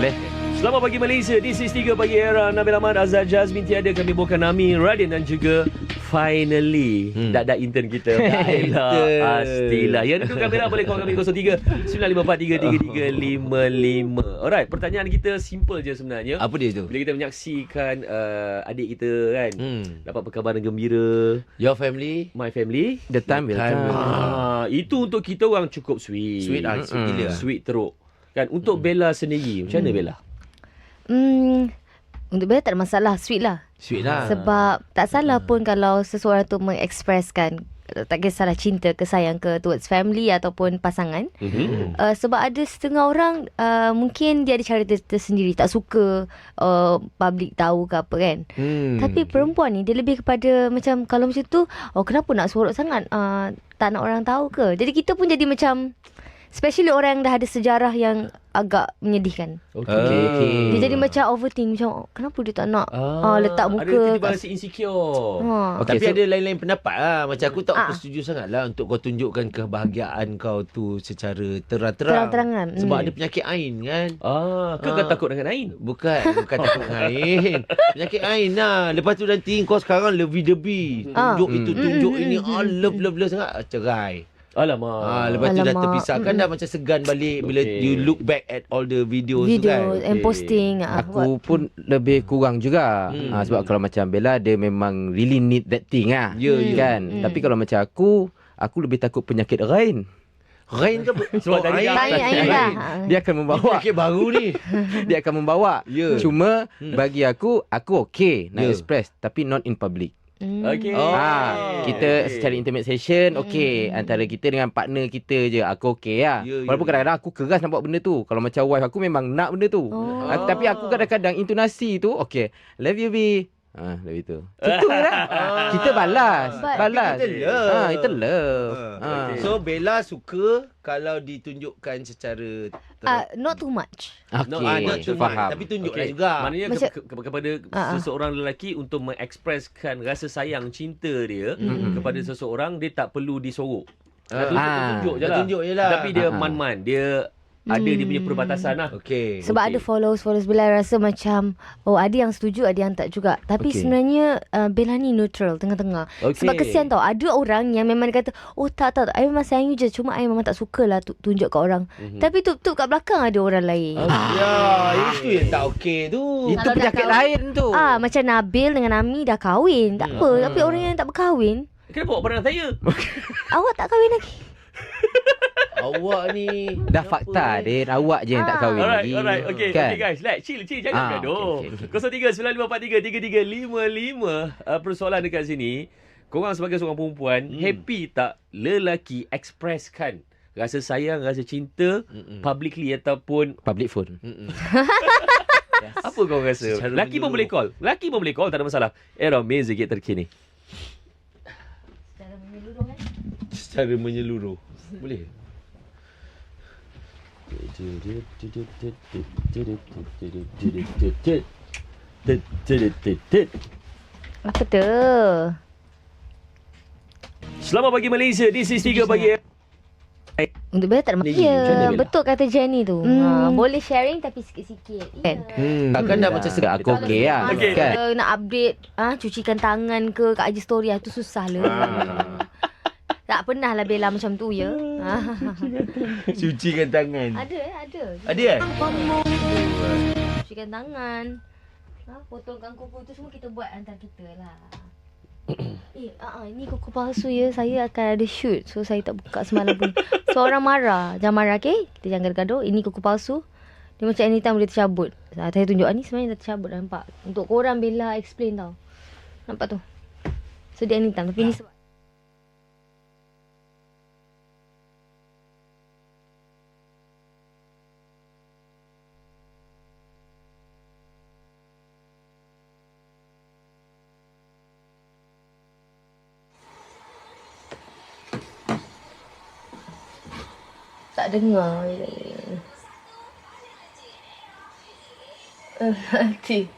Boleh. Selamat pagi Malaysia. This is 3 pagi era. Nabil Ahmad, Azhar Jazmin tiada. Kami bawakan Nami, Radin dan juga finally Hmm. dak-dak intern kita. Baiklah. Intern. Pastilah. Yang itu kamera boleh call kami 03 95433355. Alright, pertanyaan kita simple je sebenarnya. Apa dia tu? Bila kita menyaksikan uh, adik kita kan Hmm. dapat perkabaran gembira, Your family? my family. The time will will come. Ah, itu untuk kita orang cukup sweet. Sweet ah, sweet Mm-mm. gila. Sweet teruk. Kan untuk Bella sendiri, macam mana Bella? Hmm, untuk Bella tak ada masalah, sweet lah. Sweet lah. Sebab tak salah pun kalau seseorang tu mengekspreskan tak kisahlah cinta ke sayang ke towards family ataupun pasangan. Mm-hmm. Uh, sebab ada setengah orang uh, mungkin dia ada cara ter- tersendiri tak suka uh, public tahu ke apa kan. Hmm. Tapi perempuan ni dia lebih kepada macam kalau macam tu oh kenapa nak sorok sangat uh, tak nak orang tahu ke. Jadi kita pun jadi macam especially orang yang dah ada sejarah yang agak menyedihkan. Okay. Okay. Dia jadi macam overthink macam oh, kenapa dia tak nak ah, letak muka Ada tiba kat- rasa insecure. Ha. Okay, Tapi so- ada lain-lain pendapat lah. Macam aku tak Ah. apa setuju sangat lah untuk kau tunjukkan kebahagiaan kau tu secara terang-terang. Terang-terangan. Sebab Hmm. ada penyakit Ain kan. Ah, Ah. kau takut dengan Ain? Bukan, bukan takut dengan Ain. Penyakit Ain lah. Lepas tu nanti kau sekarang lovey-dovey. Ah. Tunjuk itu, Hmm. tunjuk Hmm, ini. Oh, love, love, love sangat. Ah, Cerai. Alamak. Ah, lepas tu dah Alamak. terpisahkan dah macam segan balik bila Okay. you look back at all the videos video tu kan. and Okay. posting ah, Aku pun lebih kurang juga. Hmm. Hmm. Ha, sebab kalau macam Bella dia memang really need that thing ah. Ya, ya. Kan. Hmm. Tapi kalau macam aku, aku lebih takut penyakit lain. Rain ke? Sebab Oh, tadi Ain. Tanya Ain lah. Ain. Dia akan membawa. penyakit baru ni. dia akan membawa. Ya. Cuma Hmm. bagi aku, aku okay nak Ya. express. Tapi not in public. Hmm. Okay. Oh. Ah, kita Okay. secara intimate session okey Hmm. antara kita dengan partner kita je aku okey lah. Ya, ya, Walaupun ya. kadang-kadang aku keras nak buat benda tu. Kalau macam wife aku memang nak benda tu. Oh. Ah, tapi aku kadang-kadang intonasi tu okey. Love you B. Ha, love itu. Itu lah. kita balas. But- balas. Kita love. Ha, kita love. Ah, Ha. okay. So Bella suka kalau ditunjukkan secara Ah, not too much. Okey. no, ah, not too much, faham. tapi tunjuklah Okay. juga. Maknanya Macam- ke, ke, kepada ah. seseorang lelaki untuk mengekspreskan rasa sayang cinta dia Mm. kepada seseorang dia tak perlu disorok. Ah. Dia tunjuk, Ah. tunjuk je lah. tunjuk je lah. Tapi dia ah. man-man. Dia ada dia punya perbatasan lah. Okey. Sebab Okey. ada followers-followers Bella rasa macam oh ada yang setuju ada yang tak juga. Tapi Okey. sebenarnya uh, Bella ni neutral tengah-tengah. Okey. Sebab kesian tau ada orang yang memang dia kata oh tak tak, tak I memang sayang you je cuma I memang tak suka lah tu, tunjuk kat orang. Mhm. Tapi tu tu kat belakang ada orang lain. Ya, itu yang tak okey tu. Itu Kalau penyakit lain tu. Ah macam Nabil dengan Ami dah kahwin. Tak apa. Hmm. Tapi orang yang tak berkahwin, Kenapa awak pernah tanya? awak tak kahwin lagi. Awak ni Dah fakta Din Awak je yang tak Ah. kahwin Alright, lagi alright. Okay, Kan? okay guys. Like, chill, chill. Jangan Ah, gaduh. okay, okay, 0395433355. Uh, persoalan dekat sini. Korang sebagai seorang perempuan, Hmm. happy tak lelaki ekspreskan rasa sayang, rasa cinta Mm-mm. publicly ataupun Public phone Mm-mm. apa kau rasa? Secara Laki pun menyeluruh. boleh call. Laki pun boleh call, tak ada masalah. Era music terkini. Secara menyeluruh. Boleh? Apa tu? Selamat pagi Malaysia. This is 3 pagi. Untuk Bella tak ada mana, Ya, betul kata Jenny tu. Hmm. Ha, boleh sharing tapi sikit-sikit. Eh. Kan? hmm, Takkan dah macam sedap Aku okey lah Okey. Kan nak update ah cucikan tangan ke kat IG story ah, tu susah lah. Ah. Tak pernah lah Bella macam tu ya. Ah. Cucikan tangan. ada eh, ada. Ada eh? Cucikan tangan. Ha, potongkan kuku tu semua kita buat antara kita lah. eh, ah, uh, ini kuku palsu ya. Saya akan ada shoot. So, saya tak buka semalam pun. So, orang marah. Jangan marah, okay? Kita jangan gaduh. Ini kuku palsu. Dia macam anytime boleh tercabut. Ah, saya tunjuk. Ah, ni sebenarnya dah tercabut nampak. Untuk korang Bella explain tau. Nampak tu? So, dia anytime. Tapi ni sebab. Dengar. Eh, Nanti.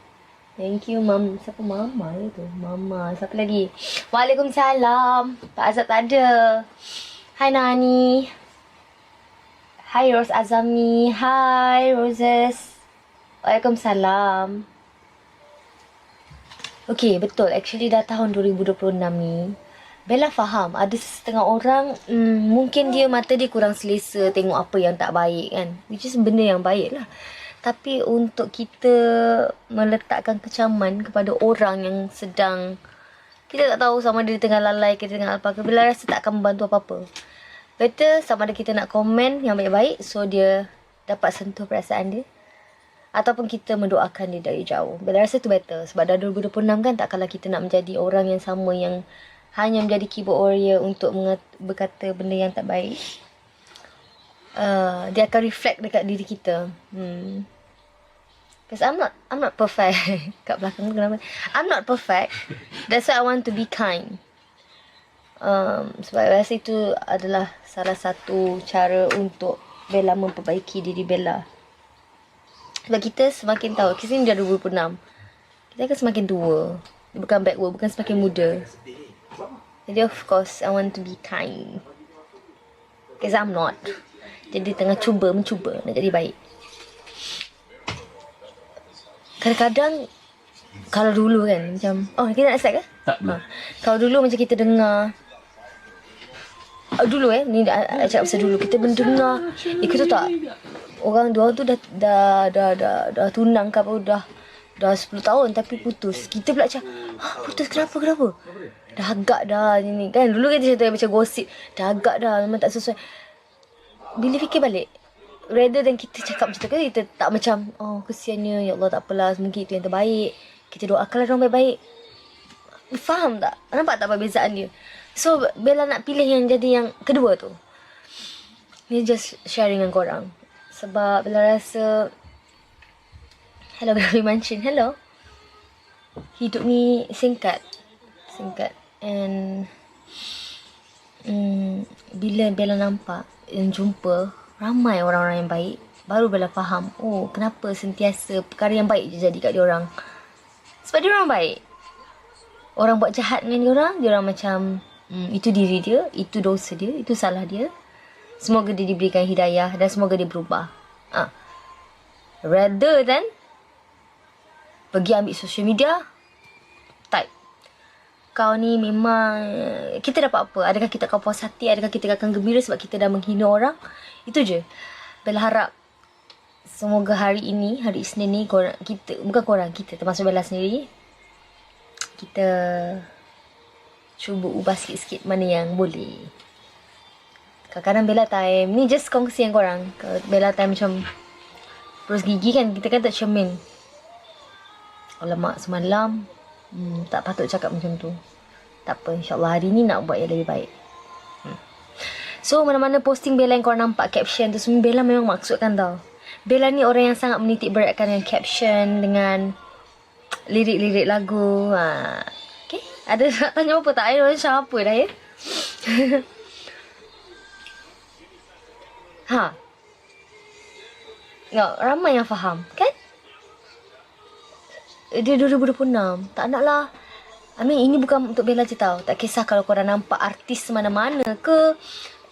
Thank you, Mam. Siapa Mama ya tu? Mama. Siapa lagi? Waalaikumsalam. Pak Azab tak ada. Hai, Nani. Hai, Rose Azami. Hai, Roses. Waalaikumsalam. Okay, betul. Actually dah tahun 2026 ni. Bella faham. Ada setengah orang, hmm, mungkin dia mata dia kurang selesa tengok apa yang tak baik kan. Which is benda yang baik lah. Tapi untuk kita meletakkan kecaman kepada orang yang sedang kita tak tahu sama dia tengah lalai ke tengah apa ke. Bella rasa tak akan membantu apa-apa. Better sama ada kita nak komen yang baik-baik so dia dapat sentuh perasaan dia ataupun kita mendoakan dia dari jauh. Bella rasa tu better sebab dah 2026 kan takkanlah kita nak menjadi orang yang sama yang hanya menjadi keyboard warrior untuk berkata benda yang tak baik. Uh, dia akan reflect dekat diri kita. Hmm. Because I'm not I'm not perfect. Kat belakang tu kenapa? I'm not perfect. That's why I want to be kind. Um, sebab rasa itu adalah salah satu cara untuk Bella memperbaiki diri Bella. Sebab kita semakin tahu, kita ni dah 26. Kita akan semakin tua. Bukan backward, bukan semakin muda. Jadi of course, I want to be kind. Because I'm not. Jadi tengah cuba, mencuba nak jadi baik. Kadang-kadang, kalau dulu kan, macam, oh kita nak start ke? Tak boleh. Ha. Kalau dulu macam kita dengar uh, dulu eh ni dah I cakap pasal dulu kita mendengar eh kita tak orang dua tu dah dah dah dah, dah tunang ke apa dah dah 10 tahun tapi putus kita pula macam ha, putus kenapa kenapa dah agak dah ni kan dulu kan cerita macam gosip dah agak dah memang tak sesuai bila fikir balik rather than kita cakap macam tu kan kita tak macam oh kesiannya ya Allah tak apalah mungkin itu yang terbaik kita doakanlah orang baik-baik Faham tak? Nampak tak perbezaan dia? So, Bella nak pilih yang jadi yang kedua tu. Ni just sharing dengan korang. Sebab Bella rasa... Hello, Bella Manchin. Hello. Hidup ni singkat. Singkat. And... Hmm, bila Bella nampak dan jumpa ramai orang-orang yang baik, baru Bella faham, oh kenapa sentiasa perkara yang baik je jadi kat dia orang. Sebab dia orang baik orang buat jahat dengan dia orang, dia orang macam hmm, itu diri dia, itu dosa dia, itu salah dia. Semoga dia diberikan hidayah dan semoga dia berubah. Ah. Rather than pergi ambil social media, type. Kau ni memang kita dapat apa? Adakah kita akan puas hati? Adakah kita akan gembira sebab kita dah menghina orang? Itu je. Bella harap semoga hari ini, hari Isnin ni korang, kita bukan korang, kita termasuk Bella sendiri kita cuba ubah sikit-sikit mana yang boleh. Kadang-kadang Bella time, ni just kongsi dengan korang. Bella time macam berus gigi kan, kita kan tak cermin. Alamak semalam, hmm, tak patut cakap macam tu. Tak apa, insyaAllah hari ni nak buat yang lebih baik. Hmm. So, mana-mana posting Bella yang korang nampak caption tu semua, Bella memang maksudkan tau. Bella ni orang yang sangat menitik beratkan dengan caption, dengan lirik-lirik lagu. Ha. Okay. Ada nak tanya apa tak? Saya macam apa dah ya? ha. Ya, ramai yang faham. Kan? Dia 2026. Tak nak lah. I mean, ini bukan untuk bela je tau. Tak kisah kalau korang nampak artis mana-mana ke.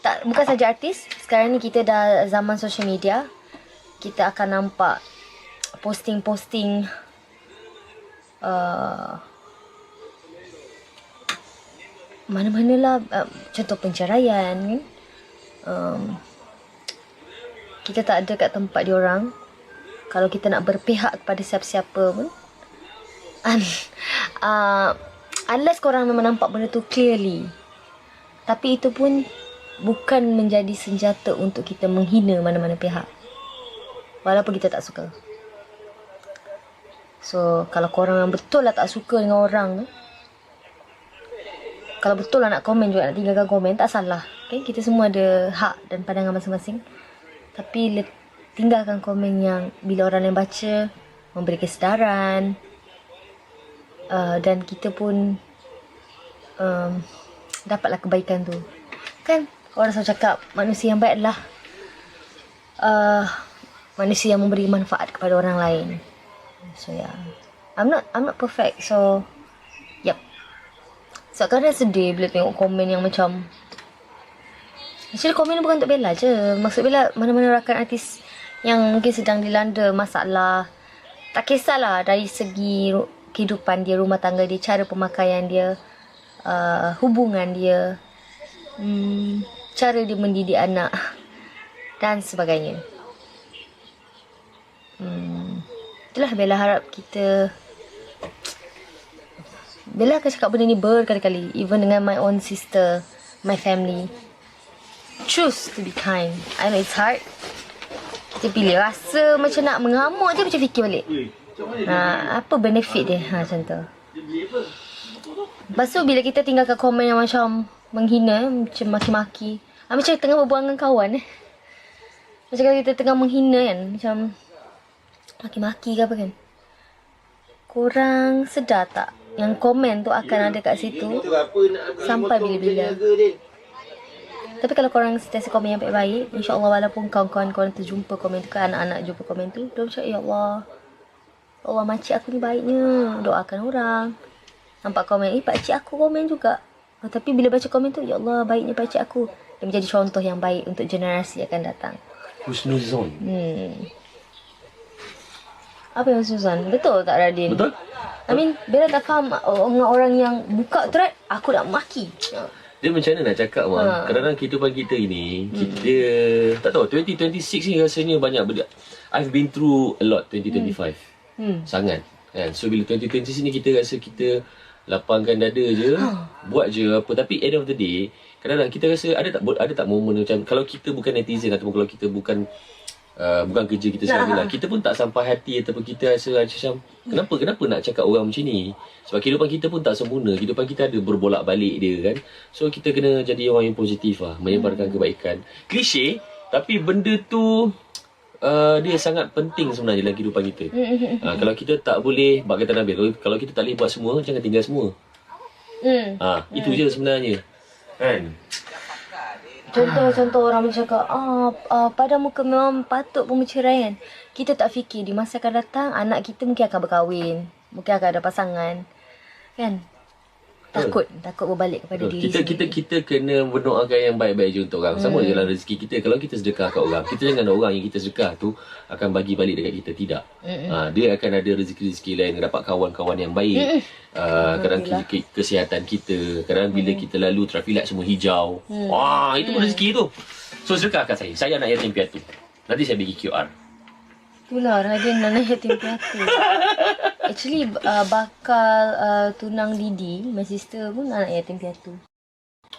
Tak, bukan saja artis. Sekarang ni kita dah zaman social media. Kita akan nampak posting-posting uh, mana-mana lah uh, contoh penceraian kan um, kita tak ada kat tempat dia orang kalau kita nak berpihak kepada siapa-siapa pun un, uh, unless korang memang nampak benda tu clearly tapi itu pun bukan menjadi senjata untuk kita menghina mana-mana pihak walaupun kita tak suka So, kalau korang yang betul lah tak suka dengan orang tu, kalau betul lah nak komen juga, nak tinggalkan komen, tak salah. Okay? Kita semua ada hak dan pandangan masing-masing. Tapi, tinggalkan komen yang bila orang yang baca, memberi kesedaran. Uh, dan kita pun um, dapatlah kebaikan tu. Kan? Orang selalu cakap, manusia yang baik adalah uh, manusia yang memberi manfaat kepada orang lain. So yeah. I'm not I'm not perfect. So yep. So kadang sedih bila tengok komen yang macam Actually komen bukan untuk Bella je. Maksud Bella mana-mana rakan artis yang mungkin sedang dilanda masalah tak kisahlah dari segi kehidupan dia, rumah tangga dia, cara pemakaian dia, uh, hubungan dia, hmm, cara dia mendidik anak dan sebagainya. Hmm, itulah Bella harap kita Bella akan cakap benda ni berkali-kali even dengan my own sister, my family. Choose to be kind. I know it's hard. Kita pilih rasa macam nak mengamuk je macam fikir balik. Ha, apa benefit dia? Ha, macam tu. Lepas tu bila kita tinggalkan komen yang macam menghina, macam maki-maki. Ha, macam tengah berbual dengan kawan eh. Macam kalau kita tengah menghina kan. Macam maki-maki ke apa kan. Korang sedar tak? Yang komen tu akan ada kat situ. Sampai bila-bila. Tapi kalau korang sentiasa komen yang baik-baik, insyaAllah walaupun kawan-kawan korang terjumpa komen tu ke anak-anak jumpa komen tu, dia macam, Ya Allah, Ya Allah makcik aku ni baiknya. Doakan orang. Nampak komen, eh pakcik aku komen juga. Oh, tapi bila baca komen tu, Ya Allah baiknya pakcik aku. Dia menjadi contoh yang baik untuk generasi yang akan datang. Husnuzon. Hmm. Apa yang Suzan? Betul tak Radin? Betul? I mean, Bella tak faham orang orang yang buka thread, aku nak maki. Dia macam mana nak cakap Wan? Ha. Kadang-kadang kehidupan kita ini, kita tak tahu 2026 ni rasanya banyak benda. I've been through a lot 2025. Hmm. Sangat. Kan? So bila 2026 ni kita rasa kita lapangkan dada je, buat je apa tapi end of the day, kadang-kadang kita rasa ada tak ada tak momen macam kalau kita bukan netizen ataupun kalau kita bukan Uh, bukan kerja kita sekarang ni lah. Kita pun tak sampai hati ataupun kita rasa macam kenapa kenapa nak cakap orang macam ni? Sebab kehidupan kita pun tak sempurna. Kehidupan kita ada berbolak balik dia kan. So kita kena jadi orang yang positif lah, menyebarkan kebaikan. Klise tapi benda tu uh, dia sangat penting sebenarnya dalam kehidupan kita. Uh, kalau kita tak boleh bab kata Nabil, kalau- kalau kita tak boleh buat semua, jangan tinggal semua. Hmm. Ha, itu je sebenarnya. Kan? Contoh-contoh orang macam cakap, ah, ah, pada muka memang patut kan. Kita tak fikir di masa akan datang, anak kita mungkin akan berkahwin. Mungkin akan ada pasangan. Kan? Takut. Takut berbalik kepada Betul. diri Kita kita sendiri. kita kena mendoakan yang baik-baik je untuk orang. Sama Hmm. je dalam rezeki kita. Kalau kita sedekah kat orang, kita jangan orang yang kita sedekah tu akan bagi balik dekat kita. Tidak. Mm-mm. Ha, dia akan ada rezeki-rezeki lain, dapat kawan-kawan yang baik. Uh, kadang ke, ke, kesihatan kita, kadang bila kita lalu traffic light semua hijau. Mm. Wah, itu pun rezeki tu. So sedekahkan saya. Saya anak yatim piatu. Nanti saya bagi QR. Itulah Radin Nana Yatim Piatu. Actually uh, bakal uh, tunang Didi, my sister pun anak yatim piatu.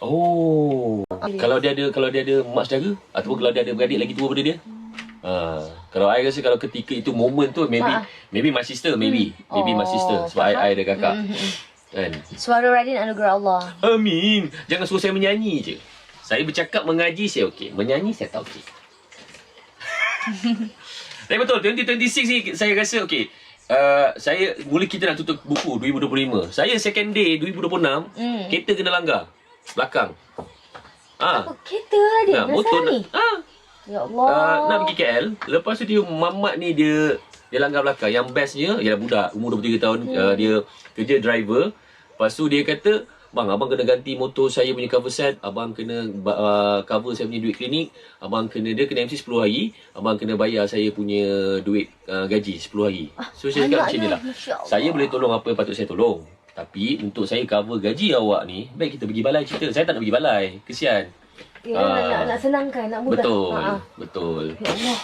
Oh. Kalau dia ada kalau dia ada mak saudara ataupun kalau dia ada beradik lagi tua daripada dia. Ha, kalau I rasa kalau ketika itu momen tu maybe Ah. maybe my sister maybe maybe my Oh, sister sebab I, faham. I ada kakak Mm-mm. kan. Suara Radin anugerah Allah. Amin. Jangan suruh saya menyanyi je. Saya bercakap mengaji saya okey. Menyanyi saya tak okey. Tapi betul 2026 ni saya rasa okey. Uh, saya mula kita nak tutup buku 2025. Saya second day 2026 Hmm. kereta kena langgar belakang. Ah. Apa kereta Radin? Nah, Dah motor ni? ah, Ya Allah. uh, nak pergi KL. Lepas tu dia mamat ni dia dia langgar belakang. Yang bestnya ialah budak umur 23 tahun hmm. uh, dia kerja driver. Lepas tu dia kata, "Bang, abang kena ganti motor saya punya cover set, abang kena uh, cover saya punya duit klinik, abang kena dia kena MC 10 hari, abang kena bayar saya punya duit uh, gaji 10 hari." So saya cakap macam ni lah. Saya boleh tolong apa yang patut saya tolong. Tapi untuk saya cover gaji awak ni, baik kita pergi balai cerita. Saya tak nak pergi balai. Kesian. Ya, nak, nak, nak senangkan, nak mudah. Betul. Ha, ha. Betul. Ya Allah.